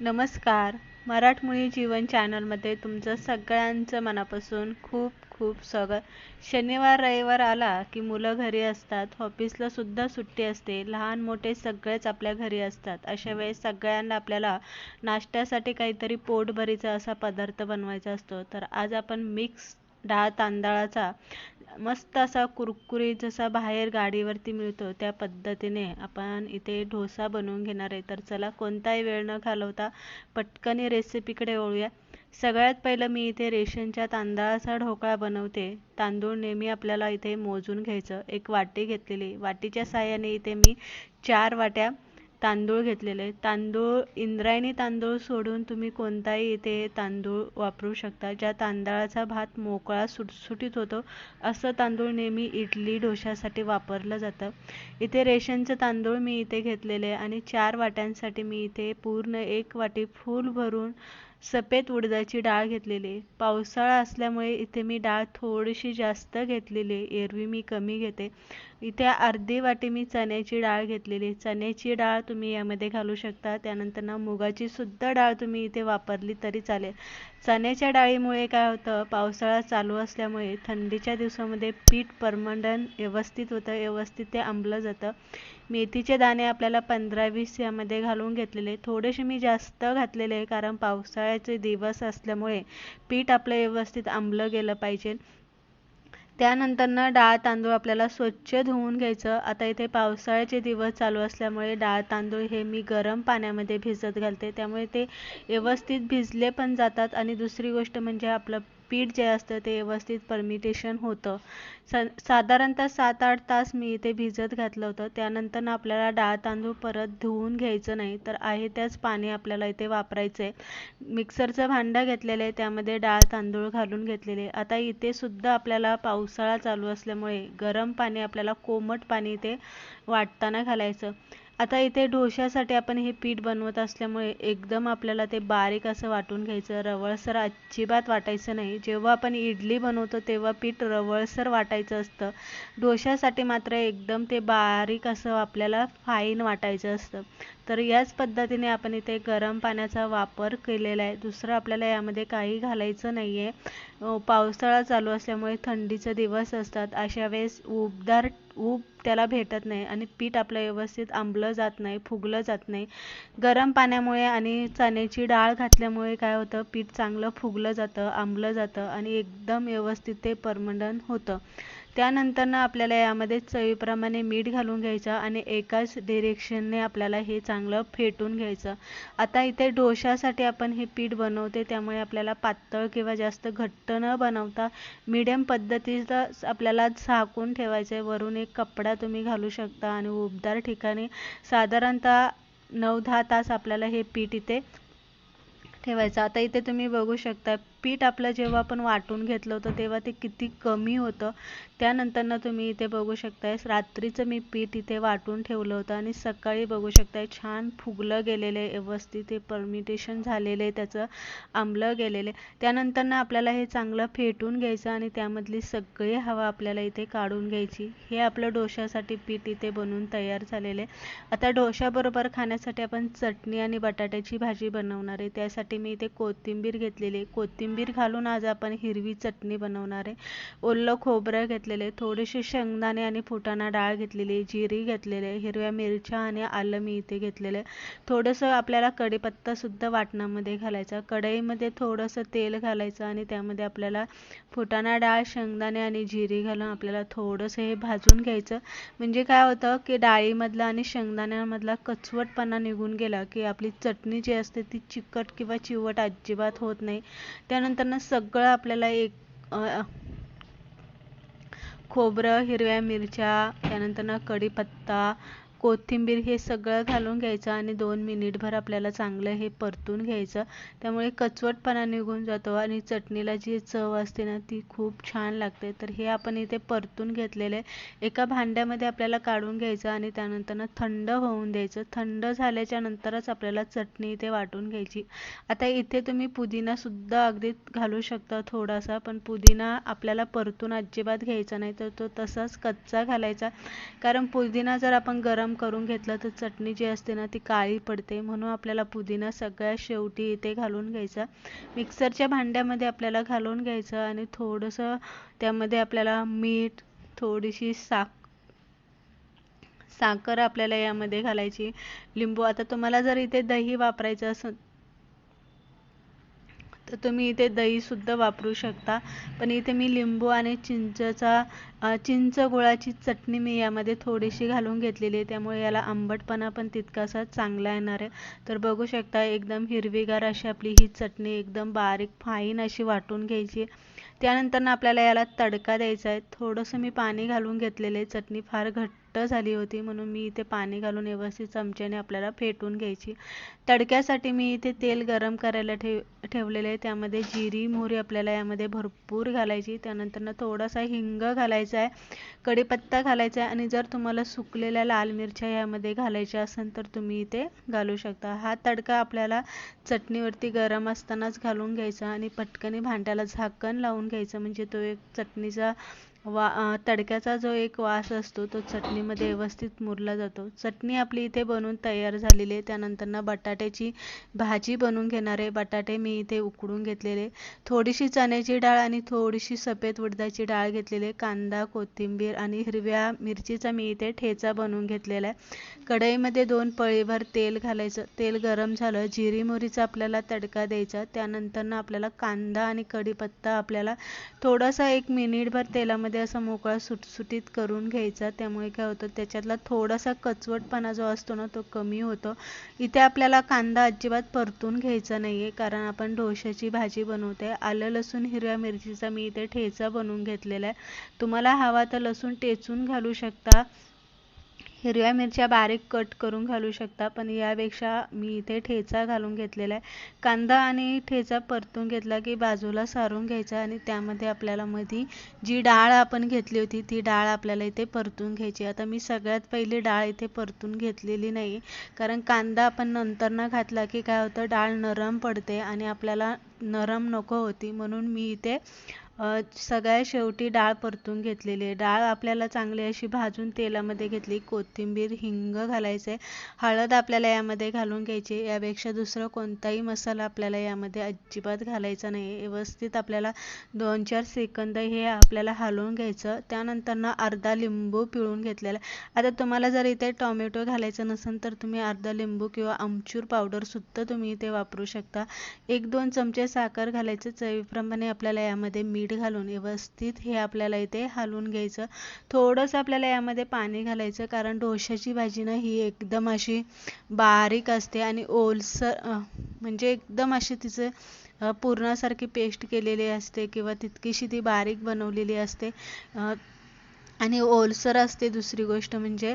नमस्कार. मराठमोळी जीवन चॅनलमध्ये तुमचं सगळ्यांचं मनापासून खूप खूप स्वागत. शनिवार रविवार आला की मुलं घरी असतात. ऑफिसला सुद्धा सुट्टी असते. लहान मोठे सगळेच आपल्या घरी असतात. अशा वेळेस सगळ्यांना आपल्याला नाश्त्यासाठी काहीतरी पोटभरीचा असा पदार्थ बनवायचा असतो. तर आज आपण मिक्स डाळ तांदळाचा मस्त असा कुरकुरीत जसा बाहेर गाडीवरती मिळतो त्या पद्धतीने आपण इथे डोसा बनवून घेणार आहे. तर चला कोणताही वेळ न घालवता पटकन रेसिपीकडे वळूया. सगळ्यात पहिलं मी इथे रेशनच्या तांदळाचा ढोकळा बनवते. तांदूळ नेहमी आपल्याला इथे मोजून घ्यायचं. एक वाटी घेतलेली. वाटीच्या साहाय्याने इथे मी चार वाट्या तांदूळ घेतलेले तांदूळ इंद्रायणी तांदूळ सोडून तुम्ही कोणताही इथे तांदूळ वापरू शकता. ज्या तांदळाचा भात मोकळा सुटसुटीत होतो असं तांदूळ नेहमी इडली डोशासाठी वापरलं जातं. इथे रेशनचं तांदूळ मी इथे घेतलेले आणि चार वाट्यांसाठी मी इथे पूर्ण एक वाटी फूल भरून सफेद उडदाची डाळ घेतलेली. पावसाळा असल्यामुळे इथे मी डाळ थोडीशी जास्त घेतलेली. एरवी मी कमी घेते. इथे अर्धी वाटी मी चण्याची डाळ घेतलेली. चण्याची डाळ तुम्ही यामध्ये घालू शकता. त्यानंतर ना मुगाची सुद्धा डाळ तुम्ही इथे वापरली तरी चालेल. चण्याच्या डाळीमुळे काय होतं? पावसाळा चालू असल्यामुळे थंडीच्या दिवसामध्ये पीठ परमंडन व्यवस्थित होतं व्यवस्थित ते आंबलं जातं. मेथीचे दाणे आपल्याला पंधरा वीस यामध्ये घालून घेतलेले. थोडेसे मी जास्त घातलेले कारण पावसाळ्याचे दिवस असल्यामुळे पीठ आपलं व्यवस्थित आंबलं गेलं पाहिजे. त्यानंतर ना डाळ तांदूळ आपल्याला स्वच्छ धुवून घ्यायचं. आता इथे पावसाळ्याचे दिवस चालू असल्यामुळे डाळ तांदूळ हे मी गरम पाण्यामध्ये भिजत घालते. त्यामुळे ते व्यवस्थित भिजले पण जातात. आणि दुसरी गोष्ट म्हणजे आपलं पीठ जे असतं ते व्यवस्थित परमिटेशन होतं. स साधारणतः सात आठ तास मी इथे भिजत घातलं होतं. त्यानंतर आपल्याला डाळ तांदूळ परत धुवून घ्यायचं नाही तर आहे त्याच पाणी आपल्याला इथे वापरायचं आहे मिक्सरचं भांडं घेतलेलं आहे त्यामध्ये डाळ तांदूळ घालून घेतलेले आता इथे सुद्धा आपल्याला पावसाळा चालू असल्यामुळे गरम पाणी आपल्याला कोमट पाणी इथे वाटताना घालायचं. आता इथे डोश्यासाठी आपण हे पीठ बनवत असल्यामुळे एकदम आपल्याला ते बारीक असं वाटून घ्यायचं. रवळसर अजिबात वाटायचं नाही. जेव्हा आपण इडली बनवतो तेव्हा पीठ रवळसर वाटायचं असतं. डोश्यासाठी मात्र एकदम ते बारीक असं आपल्याला फाईन वाटायचं असतं. तर याच पद्धतीने आपण इथे गरम पाण्याचा वापर केलेला आहे. दुसरं आपल्याला यामध्ये काही घालायचं नाही आहे पावसाळा चालू असल्यामुळे थंडीचे दिवस असतात. अशा वेळेस उबदार ऊब त्याला भेटत नाही आणि पीठ आपलं व्यवस्थित आंबलं जात नाही फुगलं जात नाही. गरम पाण्यामुळे आणि चण्याची डाळ घातल्यामुळे काय होतं? पीठ चांगलं फुगलं जातं आंबलं जातं आणि एकदम व्यवस्थित ते परमंडन होतं. त्यानंतर आपल्याला यामध्ये चवीप्रमाणे मीठ घालून घ्यायचं आणि एकाच डिरेक्शनने आपल्याला हे चांगलं फेटून घ्यायचं. आता इथे डोशासाठी आपण हे पीठ बनवते त्यामुळे आपल्याला पातळ किंवा जास्त घट्ट न बनवता मीडियम पद्धतीचं आपल्याला झाकून ठेवायचं आहे वरून एक कपडा तुम्ही घालू शकता आणि उबदार ठिकाणी साधारणतः नऊ दहा तास आपल्याला हे पीठ इथे ठेवायचं. आता इथे तुम्ही बघू शकता पीठ आपलं जेव्हा आपण वाटून घेतलं होतं तेव्हा ते किती कमी होतं. त्यानंतर तुम्ही इथे बघू शकताय रात्रीचं मी पीठ इथे वाटून ठेवलं होतं आणि सकाळी बघू शकताय छान फुगलं गेलेलं आहे व्यवस्थित हे परमिटेशन झालेलं आहे त्याचं आंबलं गेलेलं आहे. त्यानंतर आपल्याला हे चांगलं फेटून घ्यायचं आणि त्यामधली सगळी हवा आपल्याला इथे काढून घ्यायची. हे आपलं डोशासाठी पीठ इथे बनवून तयार झालेलं आहे. आता डोशाबरोबर खाण्यासाठी आपण चटणी आणि बटाट्याची भाजी बनवणार आहे. त्यासाठी मी इथे कोथिंबीर घेतलेली आहे. कोथिंबीर कोथिंबीर घालून आज आपण हिरवी चटणी बनवणार आहे. ओलं खोबरं घेतलेले थोडेसे शेंगदाणे आणि फुटाणा डाळ घेतलेली जिरी घेतलेले हिरव्या मिरच्या आणि आलं मी इथे घेतलेलं आहे. थोडंसं आपल्याला कढीपत्ता सुद्धा वाटणामध्ये घालायचा. कढईमध्ये थोडंसं तेल घालायचं आणि त्यामध्ये आपल्याला फुटाणा डाळ शेंगदाणे आणि जिरी घालून आपल्याला थोडंसं हे भाजून घ्यायचं. म्हणजे काय होतं की डाळीमधला आणि शेंगदाण्यामधला कचवटपणा निघून गेला की आपली चटणी जी असते ती चिकट किंवा चिवट अजिबात होत नाही. त्यानंतर ना सगळं आपल्याला एक खोबरं हिरव्या मिरच्या त्यानंतर ना कढीपत्ता कोथिंबीर हे सगळं घालून घ्यायचं आणि दोन मिनिटभर आपल्याला चांगलं हे परतून घ्यायचं. त्यामुळे कचवटपणा निघून जातो आणि चटणीला जी चव असते ना ती खूप छान लागते. तर हे आपण इथे परतून घेतलेलं आहे. एका भांड्यामध्ये आपल्याला काढून घ्यायचं आणि त्यानंतर थंड होऊन द्यायचं. थंड झाल्याच्या नंतरच आपल्याला चटणी इथे वाटून घ्यायची. आता इथे तुम्ही पुदिनासुद्धा अगदी घालू शकता थोडासा पण पुदिना आपल्याला परतून अजिबात घ्यायचा नाही. तर तो तसाच कच्चा घालायचा. कारण पुदिना जर आपण गरम करून घेतलं तर चटणी जी असते ना ती काळी पडते. म्हणून आपल्याला पुदिना सगळ्यात शेवटी इथे घालून घ्यायचा. मिक्सरच्या भांड्यामध्ये आपल्याला घालून घ्यायचं आणि थोडंसं त्यामध्ये आपल्याला मीठ थोडीशी साख साखर आपल्याला यामध्ये घालायची. लिंबू आता तुम्हाला जर इथे दही वापरायचं असं तर तुम्ही इथे दहीसुद्धा वापरू शकता. पण इथे मी लिंबू आणि चिंचचा चिंच गुळाची चटणी मी यामध्ये थोडीशी घालून घेतलेली आहे. त्यामुळे याला आंबटपणा पण तितकासा चांगला येणार आहे. तर बघू शकता एकदम हिरवीगार अशी आपली ही चटणी एकदम बारीक फाईन अशी वाटून घ्यायची त्यानंतर आपल्याला याला तडका द्यायचा आहे. थोडंसं मी पाणी घालून घेतलेलं आहे. चटणी फार घट्ट झाली होती म्हणून मी इथे पाणी घालून व्यवस्थित चमच्याने आपल्याला फेटून घ्यायची. तडक्यासाठी मी इथे तेल गरम करायला ठेव ठेवलेलं आहे. त्यामध्ये जिरी मोहरी आपल्याला यामध्ये भरपूर घालायची. त्यानंतर थोडासा हिंग घालायचा आहे. कढीपत्ता घालायचा आहे. आणि जर तुम्हाला सुकलेल्या लाल मिरच्या यामध्ये घालायच्या असेल तर तुम्ही इथे घालू शकता. हा तडका आपल्याला चटणीवरती गरम असतानाच घालून घ्यायचा आणि पटकनी भांड्याला झाकण लावून घ्यायचं. म्हणजे तो एक चटणीचा वा तडक्याचा जो एक वास असतो तो चटणीमध्ये व्यवस्थित मुरला जातो. चटणी आपली इथे बनवून तयार झालेली आहे. त्यानंतर ना बटाट्याची भाजी बनवून घेणार आहे. बटाटे मी इथे उकडून घेतलेले थोडीशी चण्याची डाळ आणि थोडीशी सफेद उडदाची डाळ घेतलेली कांदा कोथिंबीर आणि हिरव्या मिरचीचा मी इथे ठेचा बनवून घेतलेला आहे. कढईमध्ये दोन पळीभर तेल घालायचं. तेल गरम झालं. जिरी मोहरीचा आपल्याला तडका द्यायचा. त्यानंतर ना आपल्याला कांदा आणि कढीपत्ता आपल्याला थोडासा एक मिनिटभर तेलामध्ये मध्ये असा मोकळा सुटसुटीत करून घ्यायचा. त्यामुळे काय होतं त्याच्यातला थोडासा कचवटपणा जो असतो ना तो कमी होतो. इथे आपल्याला कांदा अजिबात परतून घ्यायचा नाहीये कारण आपण ढोशाची भाजी बनवते आलं लसूण हिरव्या मिरचीचा मी इथे ठेचा बनवून घेतलेला आहे. तुम्हाला हवा तर लसूण टेचून घालू शकता. हिरव्या मिरच्या बारीक कट करून घालू शकता पण यापेक्षा मी इथे ठेचा घालून घेतलेला आहे. कांदा आणि ठेचा परतून घेतला की बाजूला सारून घ्यायचा आणि त्यामध्ये आपल्याला मधी जी डाळ आपण घेतली होती ती डाळ आपल्याला इथे परतून घ्यायची आता मी सगळ्यात पहिली डाळ इथे परतून घेतलेली नाही कारण कांदा आपण नंतर ना घातला की काय होतं डाळ नरम पडते आणि आपल्याला नरम नको होती म्हणून मी इथे सगळ्या शेवटी डाळ परतून घेतलेली आहे. डाळ आपल्याला चांगली अशी भाजून तेलामध्ये घेतली. कोथिंबीर हिंग घालायचं. आहे हळद आपल्याला यामध्ये घालून घ्यायची. यापेक्षा दुसरं कोणताही मसाला आपल्याला यामध्ये अजिबात घालायचा नाही. व्यवस्थित आपल्याला दोन चार सेकंद हे आपल्याला हलवून घ्यायचं. त्यानंतर ना अर्धा लिंबू पिळून घेतलेला आता तुम्हाला जर इथे टोमॅटो घालायचं नसेल तर तुम्ही अर्धा लिंबू किंवा आमचूर पावडरसुद्धा तुम्ही इथे वापरू शकता. एक दोन चमचे साखर घालायचं. चवीप्रमाणे आपल्याला यामध्ये मीठ मीठ घालून व्यवस्थित हे आपल्याला इथे हलवून घ्यायचं. थोडंसं आपल्याला यामध्ये पाणी घालायचं कारण डोशाची भाजी ना ही एकदम अशी बारीक असते आणि ओलसर म्हणजे एकदम अशी तिचं पूर्णासारखी पेस्ट केलेली असते किंवा तितकीशी ती बारीक बनवलेली असते. आणि ओलसर असते दुसरी गोष्ट म्हणजे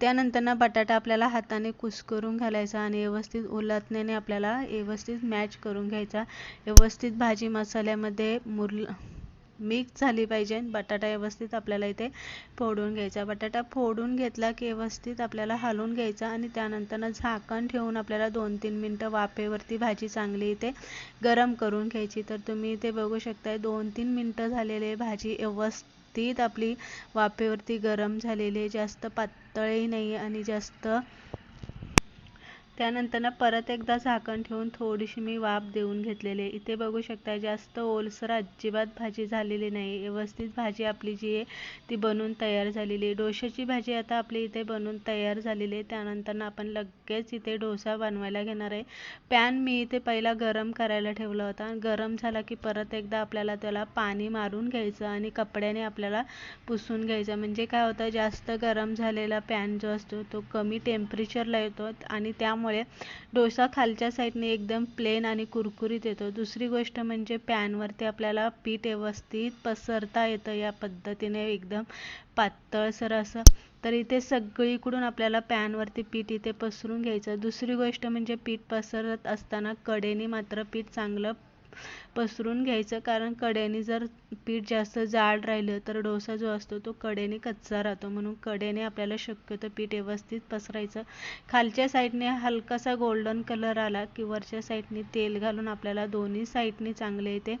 त्यानंतर ना बटाटा आपल्याला हाताने कुस्करून घालायचा आणि व्यवस्थित ओलातण्याने आपल्याला व्यवस्थित मॅच करून घ्यायचा. व्यवस्थित भाजी मसाल्यामध्ये मुरल मिक्स झाली पाहिजे. बटाटा व्यवस्थित आपल्याला इथे फोडून घ्यायचा. बटाटा फोडून घेतला की व्यवस्थित आपल्याला हलवून घ्यायचा आणि त्यानंतर झाकण ठेवून आपल्याला दोन तीन मिनटं वाफेवरती भाजी चांगली इथे गरम करून घ्यायची. तर तुम्ही इथे बघू शकताय दोन तीन मिनटं झालेले भाजी व्यवस्थित आपली वाफेवरती गरम झालेली जास्त पातळही नाही आणि जास्त त्यानंतर ना परत एकदा झाकण ठेवून थोडीशी मी वाफ देऊन घेतलेली आहे. इथे बघू शकता जास्त ओलसर अजिबात भाजी झालेली नाही. व्यवस्थित भाजी आपली जी आहे ती बनवून तयार झालेली आहे. डोशाची भाजी आता आपली इथे बनवून तयार झालेली आहे. त्यानंतर ना आपण लगेच इथे डोसा बनवायला घेणार आहे. पॅन मी इथे पहिला गरम करायला ठेवला होता. गरम झाला की परत एकदा आपल्याला त्याला पाणी मारून घ्यायचं आणि कपड्याने आपल्याला पुसून घ्यायचं. म्हणजे काय होतं जास्त गरम झालेला पॅन जो असतो तो कमी टेम्परेचरला येतो आणि त्यामुळे त्यामुळे डोसा खालच्या साईडने एकदम प्लेन आणि कुरकुरीत येतो. दुसरी गोष्ट म्हणजे पॅनवरती आपल्याला पीठ व्यवस्थित पसरता येतं या पद्धतीने एकदम पातळसर असं तर इथे सगळीकडून आपल्याला पॅनवरती पीठ इथे पसरून घ्यायचं. दुसरी गोष्ट म्हणजे पीठ पसरत असताना कडेने मात्र पीठ चांगलं पसरून घ्यायचं. कारण कड्याने जर पीठ जास्त जाड राहिलं तर डोसा जो असतो तो कड्याने कच्चा राहतो. म्हणून कड्याने आपल्याला शक्यतो पीठ व्यवस्थित पसरायचं. खालच्या साईडने हलकासा गोल्डन कलर आला की वरच्या साईडने तेल घालून आपल्याला दोन्ही साईडने चांगले इथे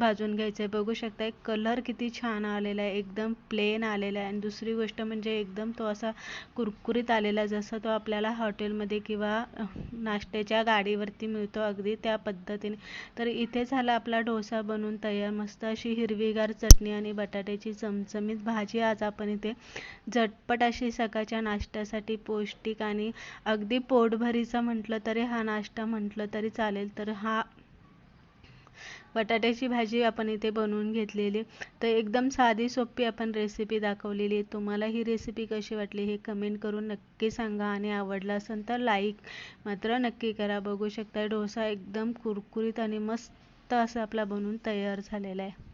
भाजून घ्यायचं आहे बघू शकता कलर किती छान आलेला आहे एकदम प्लेन आलेला आहे आणि दुसरी गोष्ट म्हणजे एकदम तो असा कुरकुरीत आलेला जसा तो आपल्याला हॉटेलमध्ये किंवा नाश्त्याच्या गाडीवरती मिळतो अगदी त्या पद्धतीने. तर इथे झाला आपला डोसा बनून तयार. मस्त अशी हिरवीगार चटणी आणि बटाट्याची चमचमीत भाजी आज आपण इथे झटपट अशी सकाळच्या नाश्त्यासाठी पौष्टिक आणि अगदी पोटभरीचा म्हटलं तरी हा नाश्ता म्हटलं तरी चालेल. तर हा बटाट्याची भाजी आपण इथे बनवून घेतलेली. तर एकदम साधी सोपी आपण रेसिपी दाखवलेली आहे. तुम्हाला ही रेसिपी कशी वाटली हे कमेंट करून नक्की सांगा आणि आवडला असेल तर लाईक मात्र नक्की करा. बघू शकता डोसा एकदम कुरकुरीत आणि मस्त असा आपला बनवून तयार झालेला आहे.